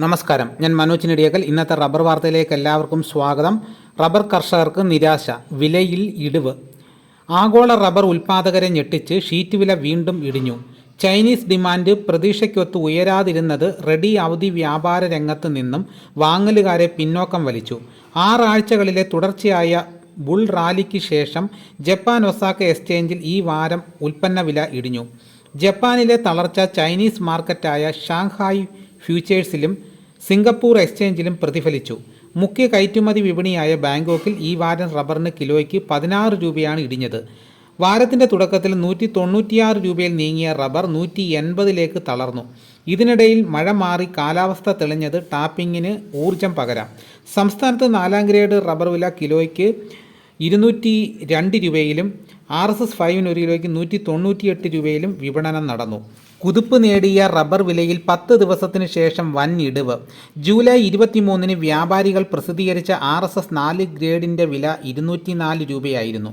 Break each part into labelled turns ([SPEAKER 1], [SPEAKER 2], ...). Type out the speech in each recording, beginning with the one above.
[SPEAKER 1] നമസ്കാരം. ഞാൻ മനോജ് നെടിയക്കൽ. ഇന്നത്തെ റബ്ബർ വാർത്തയിലേക്ക് എല്ലാവർക്കും സ്വാഗതം. റബ്ബർ കർഷകർക്ക് നിരാശ വിലയിൽ ഇടിവ്. ആഗോള റബ്ബർ ഉൽപ്പാദകരെ ഞെട്ടിച്ച് ഷീറ്റ് വില വീണ്ടും ഇടിഞ്ഞു. ചൈനീസ് ഡിമാൻഡ് പ്രതീക്ഷയ്ക്കൊത്ത് ഉയരാതിരുന്നത് റെഡി അവധി വ്യാപാര രംഗത്ത് നിന്നും വാങ്ങലുകാരെ പിന്നോക്കം വലിച്ചു. ആറാഴ്ചകളിലെ തുടർച്ചയായ ബുൾ റാലിക്ക് ശേഷം ജപ്പാൻ ഒസാക്ക എക്സ്ചേഞ്ചിൽ ഈ വാരം ഉൽപ്പന്ന വില ഇടിഞ്ഞു. ജപ്പാനിലെ തളർച്ച ചൈനീസ് മാർക്കറ്റായ ഷാങ്ഹായ് ഫ്യൂച്ചേഴ്സിലും സിംഗപ്പൂർ എക്സ്ചേഞ്ചിലും പ്രതിഫലിച്ചു. മുഖ്യ കയറ്റുമതി വിപണിയായ ബാങ്കോക്കിൽ ഈ വാരം റബ്ബറിന് കിലോയ്ക്ക് പതിനാറ് രൂപയാണ് ഇടിഞ്ഞത്. വാരത്തിന്റെ തുടക്കത്തിൽ നൂറ്റി തൊണ്ണൂറ്റിയാറ് രൂപയിൽ നീങ്ങിയ റബ്ബർ നൂറ്റി എൺപതിലേക്ക് തളർന്നു. ഇതിനിടയിൽ മഴ മാറി കാലാവസ്ഥ തെളിഞ്ഞത് ടാപ്പിങ്ങിന് ഊർജം പകരാം. സംസ്ഥാനത്ത് നാലാം ഗ്രേഡ് റബ്ബർ വില കിലോയ്ക്ക് ഇരുന്നൂറ്റി രണ്ട് രൂപയിലും ആർ എസ് എസ് ഫൈവിന് ഒരു കിലോയ്ക്ക് നൂറ്റി തൊണ്ണൂറ്റിയെട്ട് രൂപയിലും വിപണനം നടന്നു. കുതിപ്പ് നേടിയ റബ്ബർ വിലയിൽ പത്ത് ദിവസത്തിന് ശേഷം വൻ ഇടിവ്. ജൂലൈ ഇരുപത്തിമൂന്നിന് വ്യാപാരികൾ പ്രസിദ്ധീകരിച്ച ആർ എസ് എസ് നാല് ഗ്രേഡിന്റെ വില ഇരുന്നൂറ്റി നാല് രൂപയായിരുന്നു.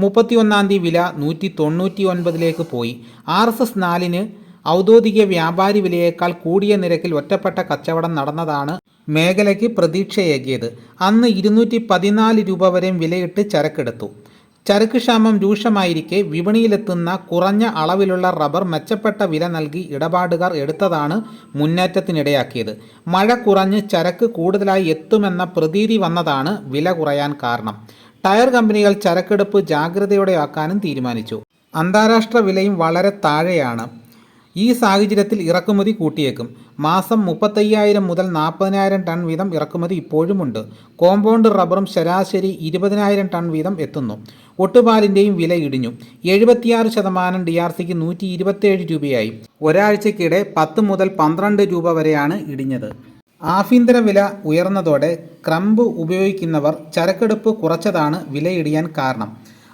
[SPEAKER 1] മുപ്പത്തിയൊന്നാം തീയതി വില നൂറ്റി തൊണ്ണൂറ്റി ഒൻപതിലേക്ക് പോയി. ആർ എസ് എസ് നാലിന് ഔദ്യോഗിക വ്യാപാരി വിലയേക്കാൾ കൂടിയ നിരക്കിൽ ഒറ്റപ്പെട്ട കച്ചവടം നടന്നതാണ് മേഖലയ്ക്ക് പ്രതീക്ഷയേകിയത്. അന്ന് ഇരുന്നൂറ്റി പതിനാല് രൂപ വരെ വിലയിട്ട് ചരക്കെടുത്തു. ചരക്ക് ക്ഷാമം രൂക്ഷമായിരിക്കെ വിപണിയിലെത്തുന്ന കുറഞ്ഞ അളവിലുള്ള റബ്ബർ മെച്ചപ്പെട്ട വില നൽകി ഇടപാടുകാർ എടുത്തതാണ് മുന്നേറ്റത്തിനിടയാക്കിയത്. മഴ കുറഞ്ഞ് ചരക്ക് കൂടുതലായി എത്തുമെന്ന പ്രതീതി വന്നതാണ് വില കുറയാൻ കാരണം. ടയർ കമ്പനികൾ ചരക്കെടുപ്പ് ജാഗ്രതയോടെയാക്കാനും തീരുമാനിച്ചു. അന്താരാഷ്ട്ര വിലയും വളരെ താഴെയാണ്. ഈ സാഹചര്യത്തിൽ ഇറക്കുമതി കൂട്ടിയേക്കും. മാസം മുപ്പത്തയ്യായിരം മുതൽ നാൽപ്പതിനായിരം ടൺ വീതം ഇറക്കുമതി ഇപ്പോഴുമുണ്ട്. കോമ്പൗണ്ട് റബ്ബറും ശരാശരി ഇരുപതിനായിരം ടൺ വീതം എത്തുന്നു. ഒട്ടുപാലിന്റെയും വില ഇടിഞ്ഞു. എഴുപത്തിയാറ് ശതമാനം ഡി ആർ സിക്ക് നൂറ്റി ഇരുപത്തേഴ് രൂപയായി. ഒരാഴ്ചക്കിടെ പത്ത് മുതൽ പന്ത്രണ്ട് രൂപ വരെയാണ് ഇടിഞ്ഞത്. ആഭ്യന്തര വില ഉയർന്നതോടെ ക്രംബ് ഉപയോഗിക്കുന്നവർ ചരക്കെടുപ്പ് കുറച്ചതാണ് വിലയിടിയാൻ കാരണം.